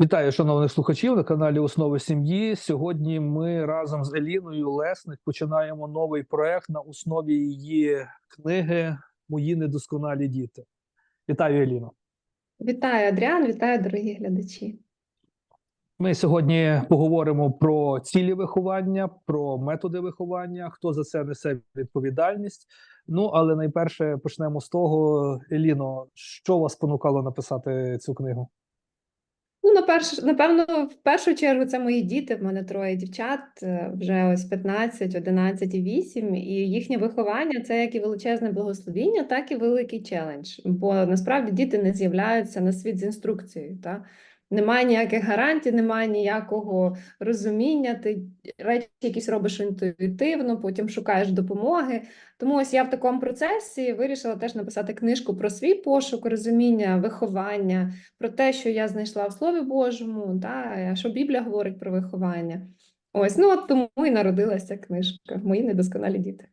Вітаю, шановних слухачів на каналі Основи сім'ї. Сьогодні ми разом з Еліною Лесник починаємо новий проект на основі її книги Мої недосконалі діти. Вітаю, Еліно. Вітаю, Адріан, вітаю, дорогі глядачі. Ми сьогодні поговоримо про цілі виховання, про методи виховання, хто за це несе відповідальність. Ну але найперше почнемо з того, Еліно, що вас спонукало написати цю книгу? Ну, на перш, напевно, в першу чергу це мої діти. В мене троє дівчат, е, вже ось 15, 11 і 8, і їхнє виховання це як і величезне благословіння, так і великий челендж. Бо насправді діти не з'являються на світ з інструкцією. Та? Немає ніяких гарантій, немає ніякого розуміння. Ти речі якісь робиш інтуїтивно, потім шукаєш допомоги. Тому ось я в такому процесі вирішила теж написати книжку про свій пошук, розуміння, виховання, про те, що я знайшла в Слові Божому, та, що Біблія говорить про виховання. Ось, ну от тому і народилася книжка Мої недосконалі діти.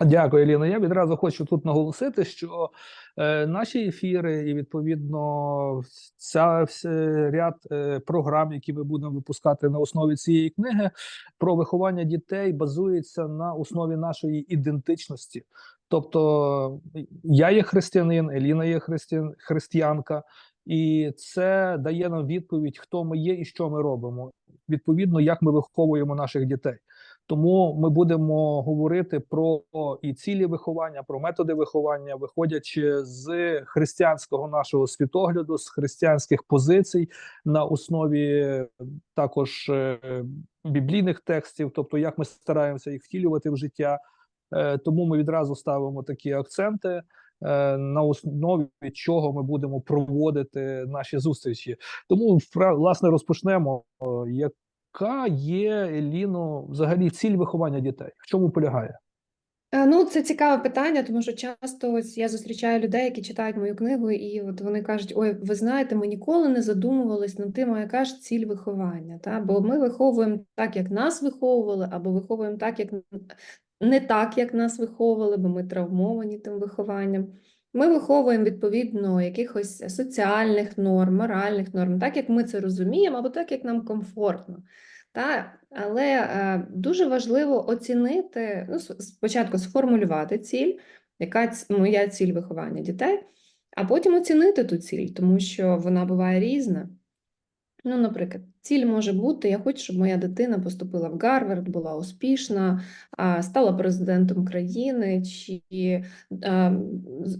Дякую, Еліна. Я відразу хочу тут наголосити, що е, наші ефіри, і відповідно ця вся ряд е, програм, які ми будемо випускати на основі цієї книги, про виховання дітей базується на основі нашої ідентичності. Тобто, я є християнин, Еліна є християн, християнка, і це дає нам відповідь, хто ми є і що ми робимо. Відповідно, як ми виховуємо наших дітей. Тому ми будемо говорити про і цілі виховання, про методи виховання, виходячи з християнського нашого світогляду, з християнських позицій на основі також е, біблійних текстів, тобто як ми стараємося їх втілювати в життя. Е, тому ми відразу ставимо такі акценти. е, На основі чого ми будемо проводити наші зустрічі, тому власне розпочнемо. Як яка є Еліно взагалі ціль виховання дітей? В чому полягає? Е, Ну, це цікаве питання, тому що часто ось я зустрічаю людей, які читають мою книгу, і от вони кажуть: ой, ви знаєте, ми ніколи не задумувались над тим, яка ж ціль виховання. Та? Бо ми виховуємо так, як нас виховували, або виховуємо так, як не так, як нас виховували, бо ми травмовані тим вихованням. Ми виховуємо відповідно якихось соціальних норм, моральних норм, так як ми це розуміємо, або так, як нам комфортно. Та? Але е, дуже важливо оцінити, ну, спочатку сформулювати ціль, яка моя ціль виховання дітей, а потім оцінити ту ціль, тому що вона буває різна. Ну, наприклад, ціль може бути: я хочу, щоб моя дитина поступила в Гарвард, була успішна, стала президентом країни, чи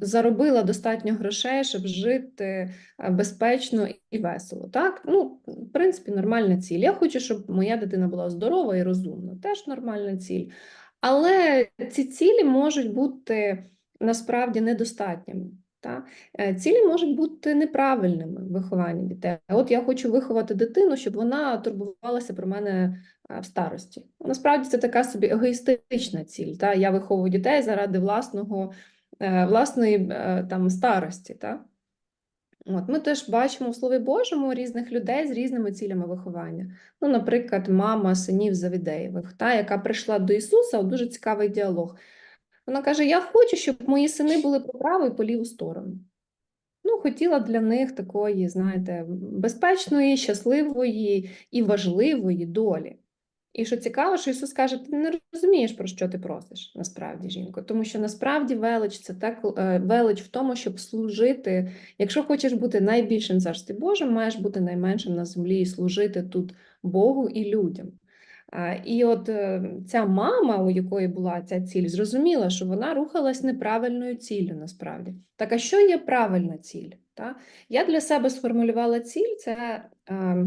заробила достатньо грошей, щоб жити безпечно і весело. Так, ну, в принципі, нормальна ціль. Я хочу, щоб моя дитина була здорова і розумна. Теж нормальна ціль. Але ці цілі можуть бути насправді недостатніми. Та? Е, Цілі можуть бути неправильними в вихованні дітей. От я хочу виховати дитину, щоб вона турбувалася про мене е, в старості. Насправді це така собі егоїстична ціль. Та? Я виховую дітей заради власного, е, власної там, старості. Та? От, ми теж бачимо в Слові Божому різних людей з різними цілями виховання. Ну, наприклад, мама синів Завідеєвих, та, яка прийшла до Ісуса, дуже цікавий діалог. Вона каже: Я хочу, щоб мої сини були по праву і по ліву сторону. Ну, хотіла для них такої, знаєте, безпечної, щасливої і важливої долі. І що цікаво, що Ісус каже, ти не розумієш, про що ти просиш насправді, жінко, тому що насправді велич це так е, велич в тому, щоб служити. Якщо хочеш бути найбільшим в царстві Божим, маєш бути найменшим на землі і служити тут Богу і людям. А, І от е, ця мама, у якої була ця ціль, зрозуміла, що вона рухалась неправильною ціллю насправді. Так, а що є правильна ціль? Та? Я для себе сформулювала ціль це е,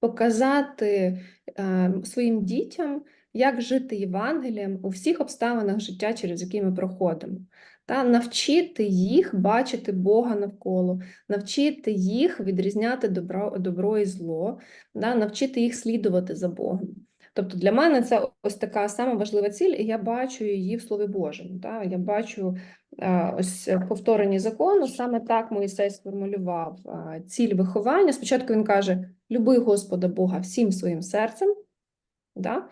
показати е, своїм дітям, як жити Євангелієм у всіх обставинах життя, через які ми проходимо. Та навчити їх бачити Бога навколо, навчити їх відрізняти добро, добро і зло, да, навчити їх слідувати за Богом. Тобто для мене це ось така сама важлива ціль, і я бачу її в Слові Божому. Да? Я бачу е, ось в повторенні закону, саме так Моїсей сформулював е, ціль виховання. Спочатку він каже: люби Господа Бога всім своїм серцем да?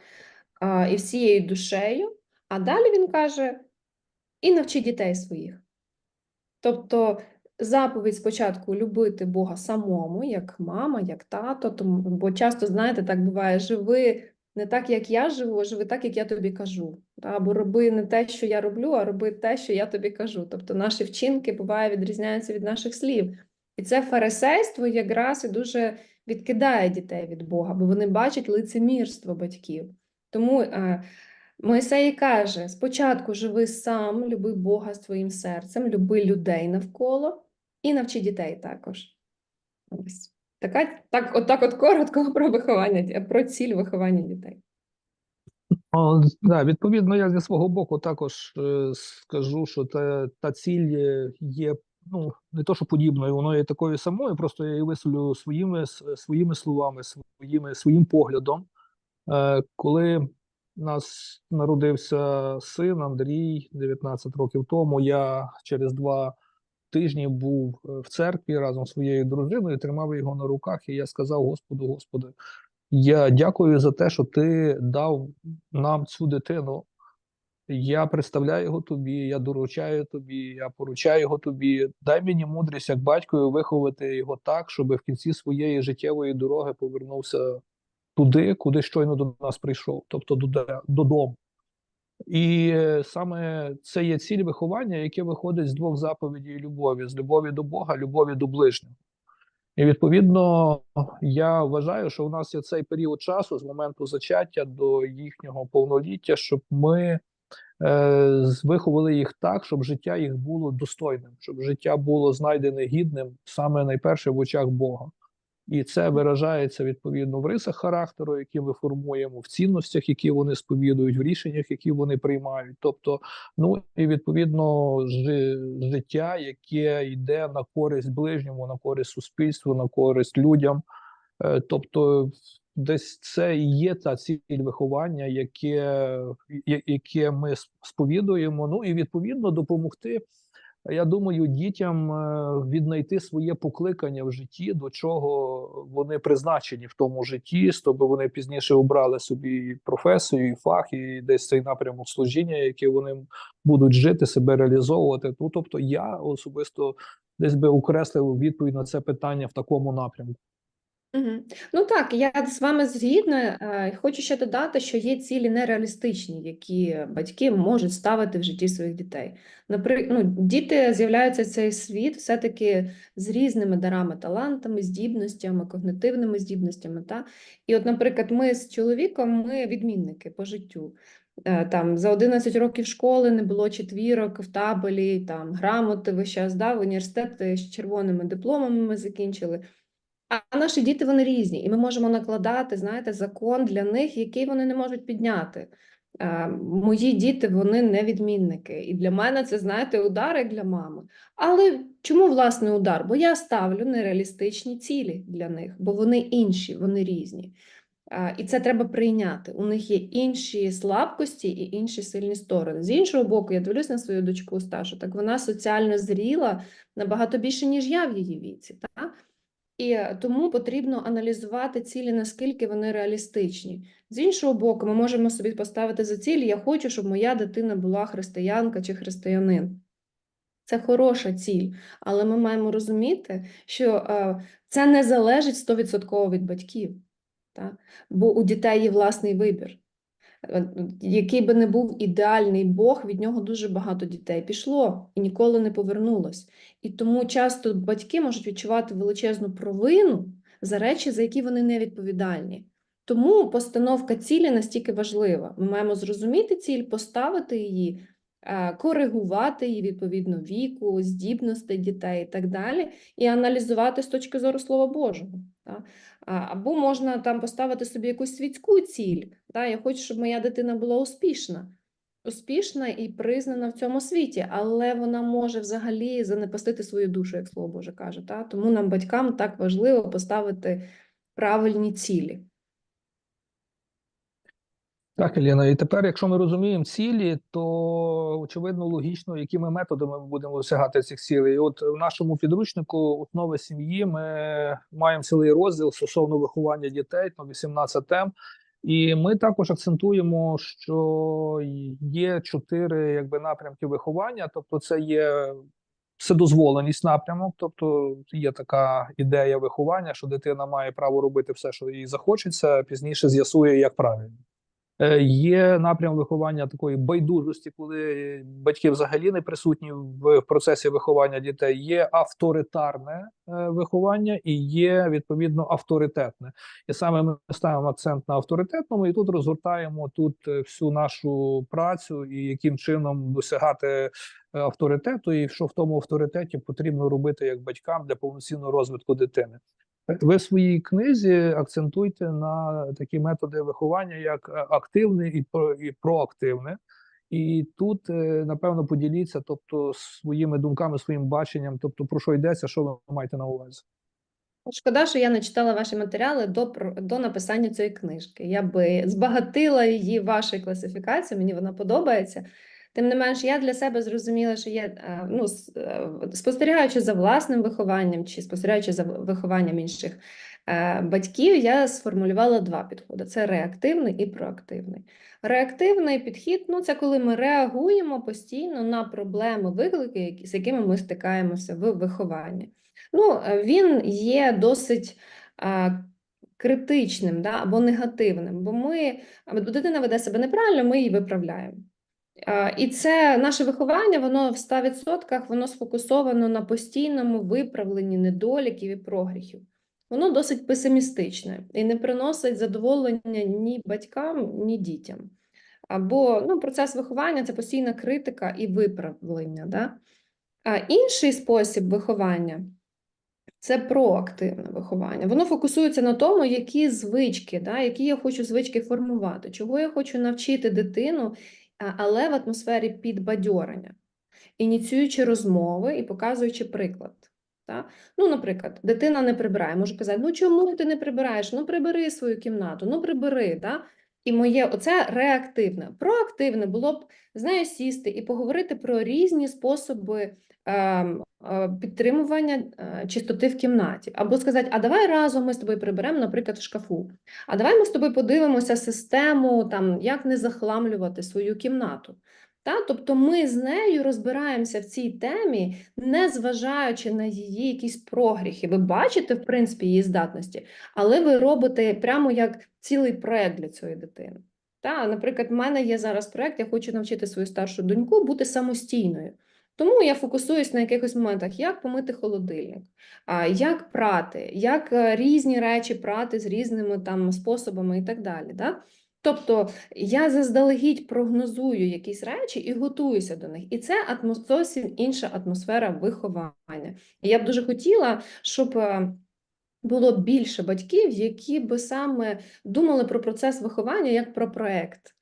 а, і всією душею. А далі він каже: і навчи дітей своїх. Тобто заповідь спочатку любити Бога самому, як мама, як тато, тому, бо часто, знаєте, так буває, живи не так, як я живу, а живи так, як я тобі кажу. Або роби не те, що я роблю, а роби те, що я тобі кажу. Тобто наші вчинки буває відрізняються від наших слів. І це фарисейство якраз і дуже відкидає дітей від Бога, бо вони бачать лицемірство батьків. Тому Мойсей каже: спочатку живи сам, люби Бога своїм серцем, люби людей навколо і навчи дітей також. Ось. Така, так, отак от коротко про виховання, про ціль виховання дітей. О, да, відповідно, я зі свого боку також е, скажу, що та, та ціль є ну не то, що подібною, воно є такою самою, просто я її висловлю своїми своїми словами, своїми своїм поглядом. Е, коли нас народився син Андрій 19 років тому, я через два тижні був е, в церкві разом з своєю дружиною, тримав його на руках, і я сказав Господу, Господи, я дякую за те, що ти дав нам цю дитину. Я представляю його тобі, я доручаю тобі, я поручаю його тобі. Дай мені мудрість як батькою виховати його так, щоб в кінці своєї життєвої дороги повернувся туди, куди щойно до нас прийшов, тобто доде- додому. І е, саме це є ціль виховання, яке виходить з двох заповідей любові: з любові до Бога, любові до ближнього. І відповідно, я вважаю, що у нас є цей період часу з моменту зачаття до їхнього повноліття, щоб ми е, виховали їх так, щоб життя їх було достойним, щоб життя було знайдене гідним саме найперше в очах Бога. І це виражається відповідно в рисах характеру, які ми формуємо, в цінностях, які вони сповідують, в рішеннях, які вони приймають. Тобто, ну і відповідно життя, яке йде на користь ближньому, на користь суспільству, на користь людям. Е, Тобто, десь це і є та ціль виховання, яке, яке ми сповідуємо. Ну і відповідно допомогти. Я думаю, дітям е, віднайти своє покликання в житті, до чого вони призначені в тому житті, щоб вони пізніше обрали собі професію, і фах, і десь цей напрямок служіння, який вони будуть жити, себе реалізовувати. Ну, тобто, я особисто десь би окреслив відповідь на це питання в такому напрямку. Ну так, я з вами згідна. Е, Хочу ще додати, що є цілі нереалістичні, які батьки можуть ставити в житті своїх дітей. Наприклад, ну, діти з'являються в цей світ все-таки з різними дарами, талантами, здібностями, когнитивними здібностями. Та? І от, наприклад, ми з чоловіком, ми відмінники по життю. Е, Там за 11 років школи не було четвірок в табелі, там грамоти весь час дав, університети з червоними дипломами ми закінчили. А наші діти вони різні, і ми можемо накладати, знаєте, закон для них, який вони не можуть підняти. Е, Мої діти вони не відмінники. І для мене це, знаєте, удар як для мами. Але чому власне удар? Бо я ставлю нереалістичні цілі для них, бо вони інші, вони різні. Е, І це треба прийняти. У них є інші слабкості і інші сильні сторони. З іншого боку, я дивлюсь на свою дочку старшу, так вона соціально зріла набагато більше, ніж я в її віці. Так? І тому потрібно аналізувати цілі, наскільки вони реалістичні. З іншого боку, ми можемо собі поставити за ціль, я хочу, щоб моя дитина була християнка чи християнин. Це хороша ціль, але ми маємо розуміти, що е, це не залежить 100% від батьків, бо у дітей є власний вибір. Е, Який би не був ідеальний Бог, від нього дуже багато дітей пішло і ніколи не повернулось. І тому часто батьки можуть відчувати величезну провину за речі, за які вони не відповідальні. Тому постановка цілі настільки важлива. Ми маємо зрозуміти ціль, поставити її, е, коригувати її відповідно віку, здібностей дітей і так далі, і аналізувати з точки зору Слова Божого. Або можна там поставити собі якусь світську ціль. та, Я хочу, щоб моя дитина була успішна успішна і признана в цьому світі, але вона може взагалі занепастити свою душу, як слово Боже каже. Та? Тому нам, батькам, так важливо поставити правильні цілі. Так, Еліна, і тепер, якщо ми розуміємо цілі, то очевидно логічно, якими методами ми будемо досягати цих цілей. От в нашому підручнику основи сім'ї ми маємо цілий розділ стосовно виховання дітей, там 18 тем. І ми також акцентуємо, що є чотири якби напрямки виховання, тобто це є вседозволеність напрямок, тобто є така ідея виховання, що дитина має право робити все, що їй захочеться, пізніше з'ясує, як правильно. Е, Є напрям виховання такої байдужості, коли батьки взагалі не присутні в процесі виховання дітей. Є авторитарне е, виховання і є відповідно авторитетне. І саме ми ставимо акцент на авторитетному, і тут розгортаємо тут е, всю нашу працю і яким чином досягати авторитету, і що в тому авторитеті потрібно робити як батькам для повноцінного розвитку дитини. Ви в своїй книзі акцентуйте на такі методи виховання, як е, активне і, і проактивне. І тут, е, напевно, поділіться, тобто, своїми думками, своїм баченням, тобто про що йдеться, що ви маєте на увазі. Шкода, що я не читала ваші матеріали до, до написання цієї книжки. Я би збагатила її вашою класифікацією, мені вона подобається. Тим не менш, я для себе зрозуміла, що я е, ну, е, спостерігаючи за власним вихованням чи спостерігаючи за вихованням інших е, батьків, я сформулювала два підходи: це реактивний і проактивний. Реактивний підхід ну, це коли ми реагуємо постійно на проблеми, виклики, з якими ми стикаємося в вихованні. Ну, він є досить критичним да, або негативним, бо ми, дитина веде себе неправильно, ми її виправляємо. Е, І це наше виховання, воно в 100% воно сфокусовано на постійному виправленні недоліків і прогріхів. Воно досить песимістичне і не приносить задоволення ні батькам, ні дітям. Або ну, процес виховання це постійна критика і виправлення. Да? А інший спосіб виховання це проактивне виховання. Воно фокусується на тому, які звички, да, які я хочу звички формувати, чого я хочу навчити дитину, але в атмосфері підбадьорення, ініціюючи розмови і показуючи приклад. Та? Ну, наприклад, дитина не прибирає, може казати, ну чому ти не прибираєш? Ну прибери свою кімнату, ну прибери. Да? І моє оце реактивне. Проактивне було б з нею сісти і поговорити про різні способи ем, е, підтримування е, чистоти в кімнаті. Або сказати, а давай разом ми з тобою приберемо, наприклад, в шкафу. А давай ми з тобою подивимося систему, там, як не захламлювати свою кімнату. Та? Тобто ми з нею розбираємося в цій темі, не зважаючи на її якісь прогріхи. Ви бачите, в принципі, її здатності, але ви робите прямо як цілий проект для цієї дитини. Та, наприклад, в мене є зараз проект, я хочу навчити свою старшу доньку бути самостійною. Тому я фокусуюсь на якихось моментах, як помити холодильник, як прати, як е, різні речі прати з різними там способами і так далі. Да? Тобто я заздалегідь прогнозую якісь речі і готуюся до них. І це зовсім інша атмосфера виховання. І я б дуже хотіла, щоб е, було більше батьків, які би саме думали про процес виховання як про проект.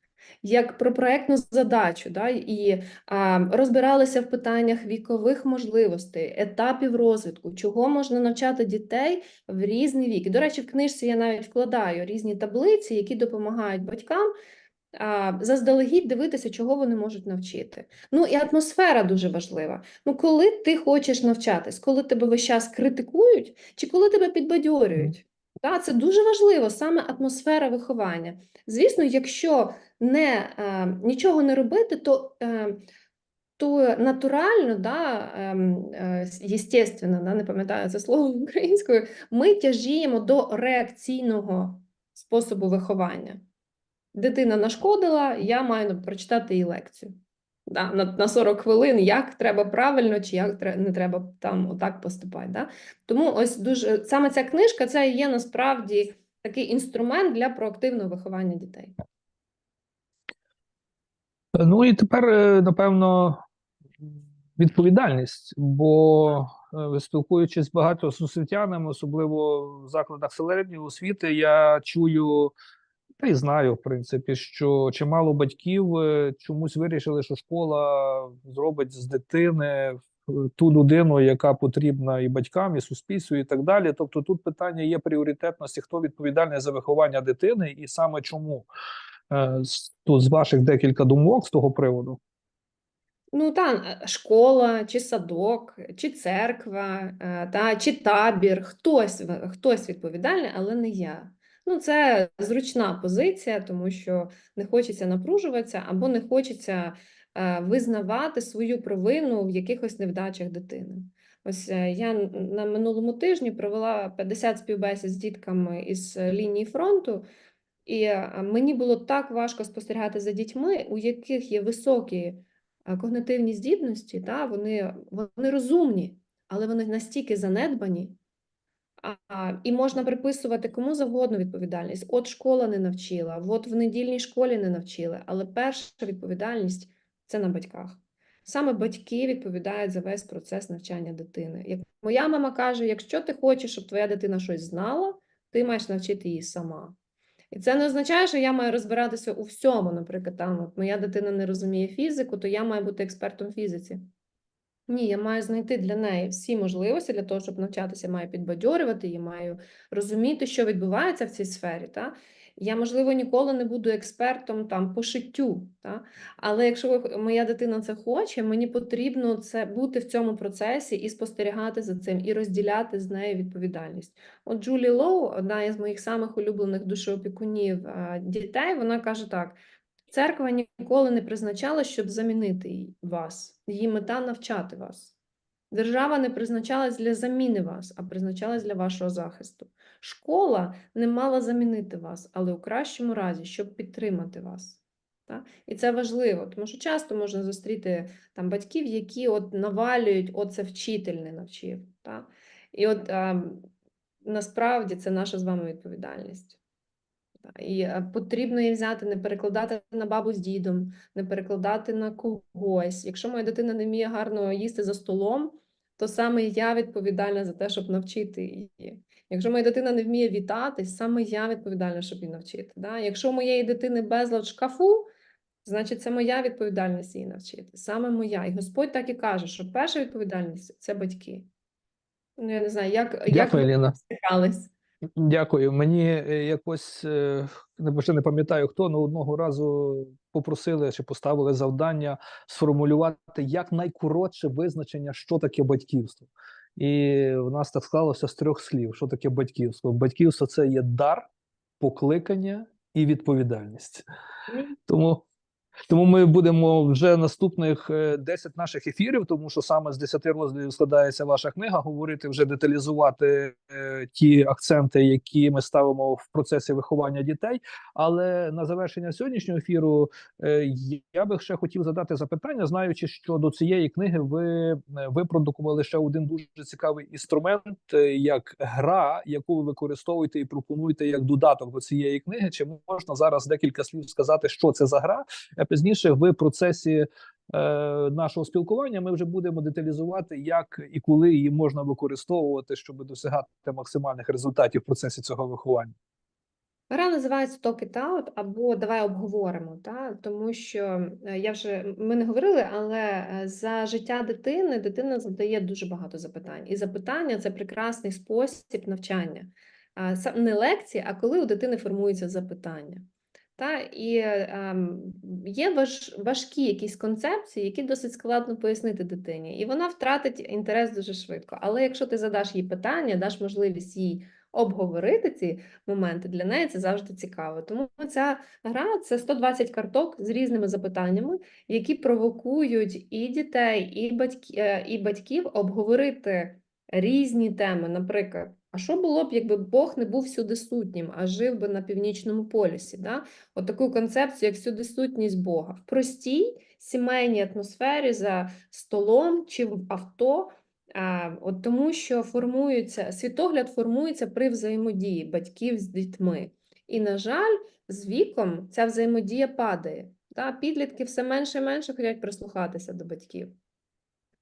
Як про проектну задачу, да, і а, розбиралися в питаннях вікових можливостей, етапів розвитку, чого можна навчати дітей в різний вік. І, до речі, в книжці я навіть вкладаю різні таблиці, які допомагають батькам а, заздалегідь дивитися, чого вони можуть навчити. Ну і атмосфера дуже важлива. Ну, коли ти хочеш навчатись, коли тебе весь час критикують, чи коли тебе підбадьорюють? Та, це дуже важливо, саме атмосфера виховання. Звісно, якщо не, е, нічого не робити, то, е, то натурально, да, ем, е, естественно, да, не пам'ятаю це слово українською, ми тяжіємо до реакційного способу виховання. Дитина нашкодила, я маю прочитати їй лекцію. Да, на, на 40 хвилин, як треба правильно, чи як не треба там отак поступати. Да? Тому ось дуже саме ця книжка це є насправді такий інструмент для проактивного виховання дітей. Ну і тепер, е, напевно, відповідальність, бо е, спілкуючись багато з освітянами, особливо в закладах середньої освіти, я чую та й знаю, в принципі, що чимало батьків е, чомусь вирішили, що школа зробить з дитини е, ту людину, яка потрібна і батькам, і суспільству, і так далі. Тобто, тут питання є пріоритетності, хто відповідальний за виховання дитини, і саме чому. Е, Тут з ваших декілька думок з того приводу. Ну, та школа, чи садок, чи церква, та, чи табір, хтось, хтось відповідальний, але не я. Ну, це зручна позиція, тому що не хочеться напружуватися або не хочеться е, визнавати свою провину в якихось невдачах дитини. Ось е, я на минулому тижні провела 50 співбесід з дітками із е, лінії фронту, і мені було так важко спостерігати за дітьми, у яких є високі когнитивні здібності, та, вони, вони розумні, але вони настільки занедбані, і можна приписувати кому завгодно відповідальність. От школа не навчила, от в недільній школі не навчили, але перша відповідальність це на батьках. Саме батьки відповідають за весь процес навчання дитини. Як моя мама каже, якщо ти хочеш, щоб твоя дитина щось знала, ти маєш навчити її сама. І це не означає, що я маю розбиратися у всьому. Наприклад, там от моя дитина не розуміє фізику, то я маю бути експертом фізиці. Ні, я маю знайти для неї всі можливості для того, щоб навчатися, маю підбадьорювати її, маю розуміти, що відбувається в цій сфері. Та? Я, можливо, ніколи не буду експертом там по шиттю. Та? Але якщо моя дитина це хоче, мені потрібно це бути в цьому процесі і спостерігати за цим, і розділяти з нею відповідальність. От Джулі Лоу, одна із моїх самих улюблених душеопікунів дітей, вона каже так: церква ніколи не призначала, щоб замінити вас. Її мета навчати вас. Держава не призначалась для заміни вас, а призначалась для вашого захисту. Школа не мала замінити вас, але у кращому разі, щоб підтримати вас. Так? І це важливо, тому що часто можна зустріти там батьків, які от навалюють, от це вчитель не навчив. Так? І от ем, насправді це наша з вами відповідальність. І е, потрібно її взяти, не перекладати на бабу з дідом, не перекладати на когось. Якщо моя дитина не вміє гарно їсти за столом, то саме я відповідальна за те, щоб навчити її. Якщо моя дитина не вміє вітатись, саме я відповідальна, щоб її навчити. Да? Якщо у моєї дитини безлад в шкафу, значить це моя відповідальність її навчити. Саме моя. І Господь так і каже, що перша відповідальність це батьки. Ну, я не знаю, як, як Дякую, ви Еліна. стикались? Дякую. Мені е, якось е, не вже не пам'ятаю хто, але одного разу попросили чи поставили завдання сформулювати як найкоротше визначення, що таке батьківство. І в нас так склалося з трьох слів: що таке батьківство? Батьківство це є дар, покликання і відповідальність. Тому, тому ми будемо вже наступних е, 10 наших ефірів, тому що саме з 10 розділів складається ваша книга, говорити вже деталізувати е, ті акценти, які ми ставимо в процесі виховання дітей. Але на завершення сьогоднішнього ефіру е, я би ще хотів задати запитання, знаючи, що до цієї книги ви е, випродукували ще один дуже цікавий інструмент, е, як гра, яку ви використовуєте і пропонуєте як додаток до цієї книги. Чи можна зараз декілька слів сказати, що це за гра? А пізніше в процесі е, нашого спілкування ми вже будемо деталізувати, як і коли її можна використовувати, щоб досягати максимальних результатів в процесі цього виховання. Гра називається Talk It Out або Давай обговоримо, та? тому що е, я вже ми не говорили, але е, за життя дитини дитина задає дуже багато запитань. І запитання це прекрасний спосіб навчання. Не лекції, а коли у дитини формуються запитання. Та? І ем, є важ, важкі якісь концепції, які досить складно пояснити дитині, і вона втратить інтерес дуже швидко. Але якщо ти задаш їй питання, даш можливість їй обговорити ці моменти, для неї це завжди цікаво. Тому ця гра це 120 карток з різними запитаннями, які провокують і дітей, і, батьки, е, і батьків обговорити різні теми. Наприклад, а що було б, якби Бог не був всюди сутнім, а жив би на північному полюсі? Да? От таку концепцію, як всюдисутність Бога. В простій сімейній атмосфері за столом чи в авто. А, от тому, що формується світогляд формується при взаємодії батьків з дітьми. І, на жаль, з віком ця взаємодія падає. Да? Підлітки все менше і менше хочуть прислухатися до батьків.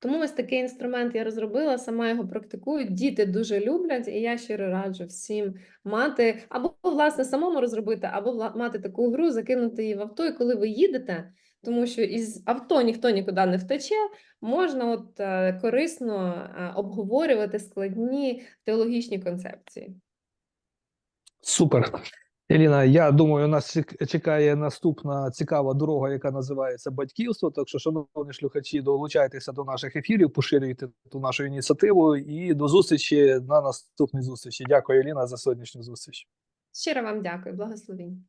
Тому ось такий інструмент я розробила, сама його практикую. Діти дуже люблять, і я щиро раджу всім мати або власне самому розробити, або мати таку гру, закинути її в авто, і коли ви їдете, тому що із авто ніхто нікуди не втече, можна от е, корисно е, обговорювати складні теологічні концепції. Супер. Еліна, я думаю, нас чекає наступна цікава дорога, яка називається батьківство. Так що, шановні слухачі, долучайтеся до наших ефірів, поширюйте ту нашу ініціативу і до зустрічі на наступній зустрічі. Дякую, Еліна, за сьогоднішню зустріч. Щиро вам дякую, благословінь.